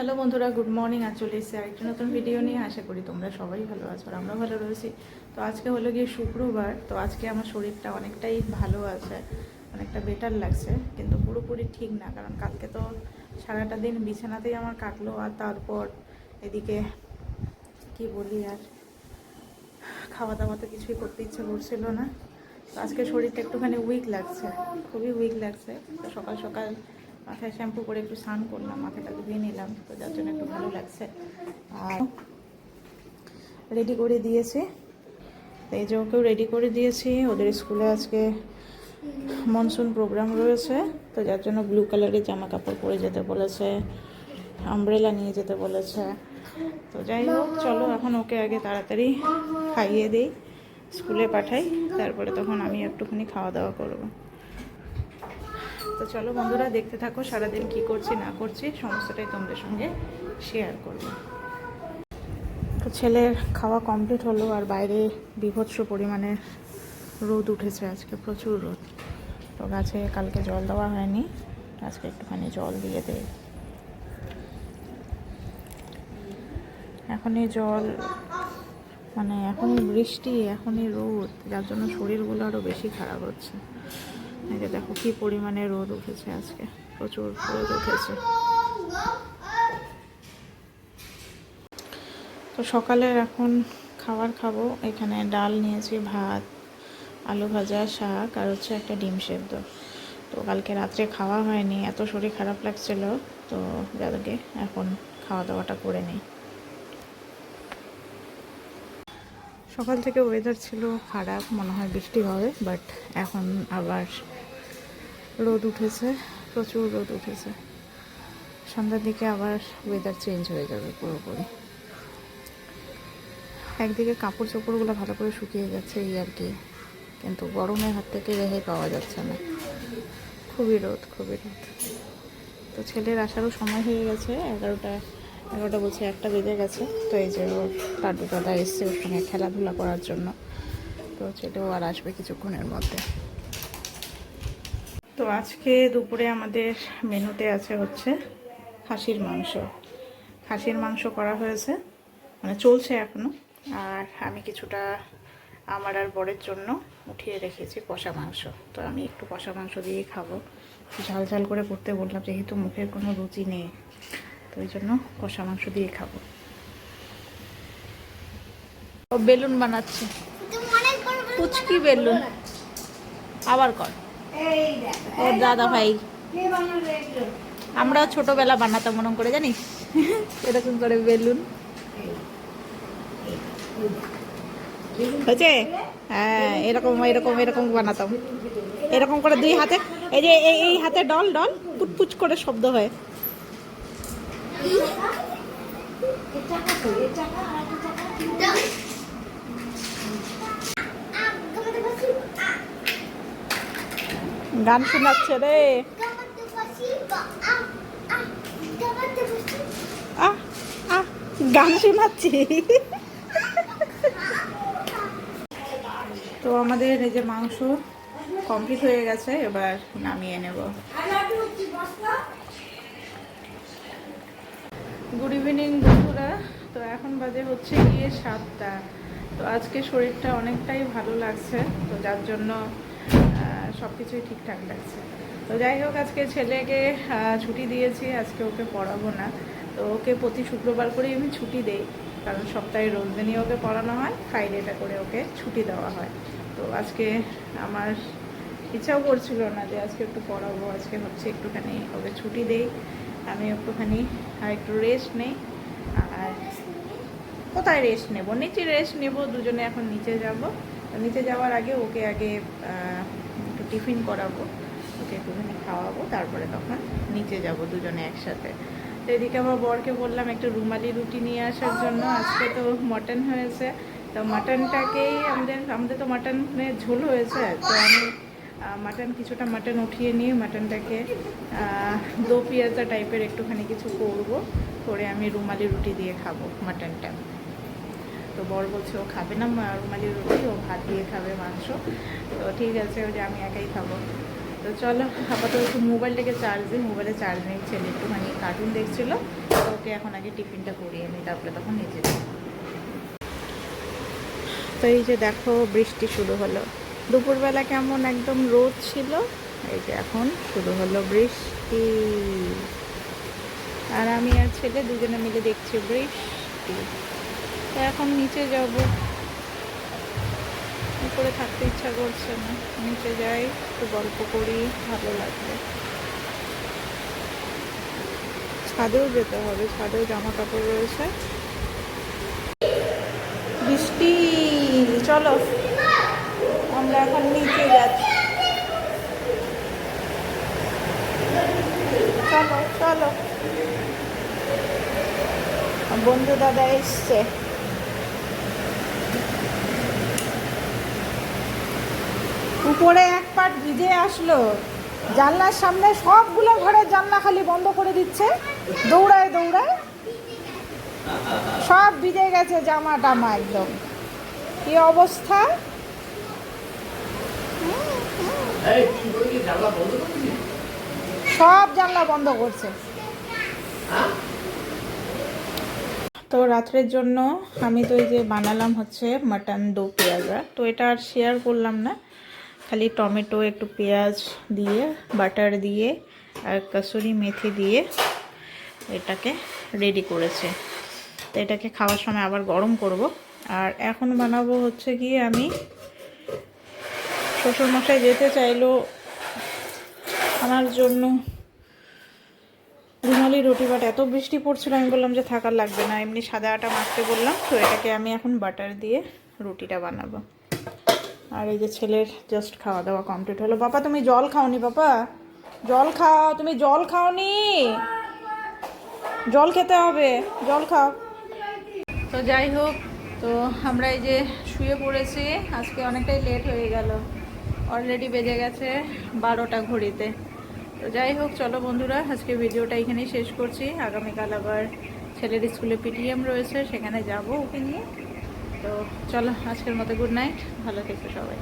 Hello বন্ধুরা, good morning. আর চলে এসেছি আরেকটি নতুন ভিডিও নিয়ে। আশা করি তোমরা সবাই ভালো আছো আর আমরা ভালো রয়েছি। তো আজকে হলো গিয়ে শুক্রবার। তো আজকে আমার শরীরটা অনেকটাই ভালো আছে, অনেকটা বেটার লাগছে, কিন্তু পুরোপুরি ঠিক না। কারণ কালকে তো সারাটা দিন বিছানাতেই আমার কাটলো আর তারপর এদিকে কি বলি আর খাওয়া দাওয়া তো কিছুই করতে ইচ্ছে করছিল না। তো আজকে শরীরটা একটুখানি উইক লাগছে, খুবই উইক লাগছে। সকাল সকাল মাথায় শ্যাম্পু করে একটু স্নান করলাম মাথাটা ধুয়ে নিলাম, তো যার জন্য একটু ভালো লাগছে। আর রেডি করে দিয়েছি। এই যে ওকেও রেডি করে দিয়েছি, ওদের স্কুলে আজকে মনসুন প্রোগ্রাম রয়েছে, তো যার জন্য ব্লু কালারের জামা কাপড় পরে যেতে বলেছে আমব্রেলা নিয়ে যেতে বলেছে। তো যাই হোক, চলো এখন ওকে আগে তাড়াতাড়ি খাইয়ে দিই, স্কুলে পাঠাই, তারপরে তখন আমি একটুখানি খাওয়া দাওয়া করব। তো চলো বন্ধুরা, দেখতে থাকো সারাদিন কি করছি, না করছি, সমস্তটাই তোমাদের সঙ্গে শেয়ার করব। তো ছেলের খাওয়া কমপ্লিট হলো আর বাইরে বিভৎস পরিমাণে রোদ উঠেছে আজকে, প্রচুর রোদ। তো গাছে কালকে জল দেওয়া হয়নি, আজকে একটুখানি জল দিয়ে দেয় এখনই জল মানে এখনই বৃষ্টি, এখনই রোদ, যার জন্য শরীরগুলো আরও বেশি খারাপ হচ্ছে। এই দেখো কি পরিমাণে রোদ উঠেছে আজকে। প্রচুর রোদ উঠেছে। তো সকালের এখন খাবার খাব। এখানে ডাল নিয়েছি, ভাত, আলু ভাজা, শাক আর হচ্ছে একটা ডিম সেদ্ধ। তো কালকে রাত্রে খাওয়া হয়নি, এত শরীর খারাপ লাগছিল। তো যাদেরকে এখন খাওয়া দাওয়াটা করে নিই। সকাল থেকে ওয়েদার ছিল খারাপ, মনে হয় বৃষ্টি হবে বাট এখন আবার রোদ উঠেছে, প্রচুর রোদ উঠেছে। সন্ধ্যার দিকে আবার ওয়েদার চেঞ্জ হয়ে যাবে পুরোপুরি। একদিকে কাপড় চোপড়গুলো ভালো করে শুকিয়ে যাচ্ছে এই আর কি, কিন্তু গরমের হাত থেকে রেহাই পাওয়া যাচ্ছে না। খুবই রোদ খুবই রোদ। তো ছেলের আসারও সময় হয়ে গেছে, এগারোটা এগারোটা বলছে, একটা বেজে গেছে। তো এই যে ওর দাদু দাদা এসছে ওর সঙ্গে খেলাধুলা করার জন্য। তো ছেলেও আর আসবে কিছুক্ষণের মধ্যে। তো আজকে দুপুরে আমাদের মেনুতে আছে হচ্ছে খাসির মাংস। খাসির মাংস করা হয়েছে মানে চলছে এখনও। আর আমি কিছুটা আমার আর বরের জন্য উঠিয়ে রেখেছি কষা মাংস। তো আমি একটু কষা মাংস দিয়েই খাব। ঝাল ঝাল করে করতে বললাম, যেহেতু মুখের কোনো রুচি নেই। ওই জন্য কষা মাংস দিয়ে খাব। ও বেলুন বানাচ্ছে। পুচকি বেলুন। আবার কর। ওর দাদা ভাই। আমরা ছোটবেলা বানাতাম মনে করে, জানিস? এরকম করে বেলুন। হয়েছে? হ্যাঁ এরকম এরকম এরকম বানাতাম। এরকম করে দুই হাতে, এই যে, এই হাতে ডল ডল পুচপুচ করে শব্দ হয়। গান শোনাচ্ছে রে। আহ আহ, গান শোনাচ্ছি। তো আমাদের এই যে মাংস কমপ্লিট হয়ে গেছে, এবার নামিয়ে নেব। গুড ইভিনিং বন্ধুরা। তো এখন বাজে হচ্ছে গিয়ে সাতটা। তো আজকে শরীরটা অনেকটাই ভালো লাগছে, তো যার জন্য সব কিছুই ঠিকঠাক লাগছে। তো যাই হোক, আজকে ছেলেকে ছুটি দিয়েছি, আজকে ওকে পড়াবো না। তো ওকে প্রতি শুক্রবার করেই আমি ছুটি দেই, কারণ সপ্তাহে রোজ দিনই ওকে পড়ানো হয় ফ্রাইডেটা করে ওকে ছুটি দেওয়া হয়। তো আজকে আমার ইচ্ছাও করছিল না যে আজকে একটু পড়াবো, আজকে হচ্ছে একটুখানি ওকে ছুটি দেই। আমি একটুখানি আর একটু রেস্ট নেই। আর কোথায় রেস্ট নেব? নিচে রেস্ট নেব, দুজনে এখন নিচে যাব। নিচে যাওয়ার আগে ওকে আগে একটু টিফিন করাবো। ওকে একটুখানি খাওয়াবো, তারপরে তখন নিচে যাব দুজনে একসাথে। তো এদিকে আমার বরকে বললাম একটু রুমালি রুটি নিয়ে আসার জন্য। আজকে তো মটন হয়েছে। তো মাটনটাকেই আমাদের আমাদের তো মাটনের ঝোল হয়েছে। তো আমি মাটন কিছুটা মাটন উঠিয়ে নিয়ে মাটনটাকে দো পেঁয়াজা টাইপের একটুখানি কিছু করব। করে আমি রুমালি রুটি দিয়ে খাব মাটনটা তো বর বলছে, ও খাবে না রুমালি রুটি, ও ভাত দিয়ে খাবে মাংস। তো ঠিক আছে, ওই যে আমি একাই খাব। তো চলো, আপাতত একটু মোবাইলটাকে চার্জ দিই মোবাইলে চার্জ নেই, ছেলে একটুখানি কার্টুন দেখছিল, তো ওকে এখন আগে টিফিনটা করিয়ে নিই, তারপরে তখন যাব তো এই যে দেখো, বৃষ্টি শুরু হলো। দুপুরবেলা কেমন একদম রোদ ছিল? এই যে এখন শুরু হলো বৃষ্টি। আর আমি আর ছেলে দুজনে মিলে দেখছি বৃষ্টি। তো এখন নিচে যাব। উপরে থাকতে ইচ্ছা করছে না। নিচে যাই, একটু গল্প করি, ভালো লাগবে। ছাদেও যেতে হবে, ছাদেও জামা কাপড় রয়েছে। বৃষ্টি, চলো। আমরা এখন নিচে যাচ্ছি। চলো চলো। বন্ধু দাদা এসছে। উপরে এক পাট ভিজে আসলো। জানলার সামনে সবগুলো ঘরের জানলা খালি বন্ধ করে দিচ্ছে। দৌড়ায় দৌড়ায় সব ভিজে গেছে জামা টামা একদম। কি অবস্থা? সব জানলা বন্ধ করছে। তো রাত্রের জন্য আমি তো এই যে বানালাম হচ্ছে মাটন দো পেঁয়াজা তো এটা আর শেয়ার করলাম না। খালি টমেটো একটু পেঁয়াজ দিয়ে বাটার দিয়ে আর কসুরি মেথি দিয়ে এটাকে রেডি করেছে। তো এটাকে খাওয়ার সময় আবার গরম করব। আর এখন বানাবো হচ্ছে গিয়ে আমি শ্বশুরমশাই যেতে চাইলো আমার জন্য। রুমালি রুটি বাট এত বৃষ্টি পড়ছিল, আমি বললাম যে থাকার লাগবে না। এমনি সাদা আটা মাখতে বললাম, তো এটাকে আমি এখন বাটার দিয়ে রুটিটা বানাবো। আর এই যে ছেলের জাস্ট খাওয়া দাওয়া কমপ্লিট হলো। বাবা, তুমি জল খাওনি বাবা? জল খাও, তুমি জল খাওনি? জল খেতে হবে, জল খাও। তো যাই হোক, তো আমরা এই যে শুয়ে পড়েছি, আজকে অনেকটাই লেট হয়ে গেল। অলরেডি বেজে গেছে বারোটা ঘড়িতে। তো যাই হোক, চলো বন্ধুরা আজকে ভিডিওটা এখানেই শেষ করছি। আগামীকাল আবার ছেলের স্কুলে পিটিএম রয়েছে, সেখানে যাব ওকে নিয়ে। তো চলো, আজকের মতো গুড নাইট ভালো থেকো সবাই।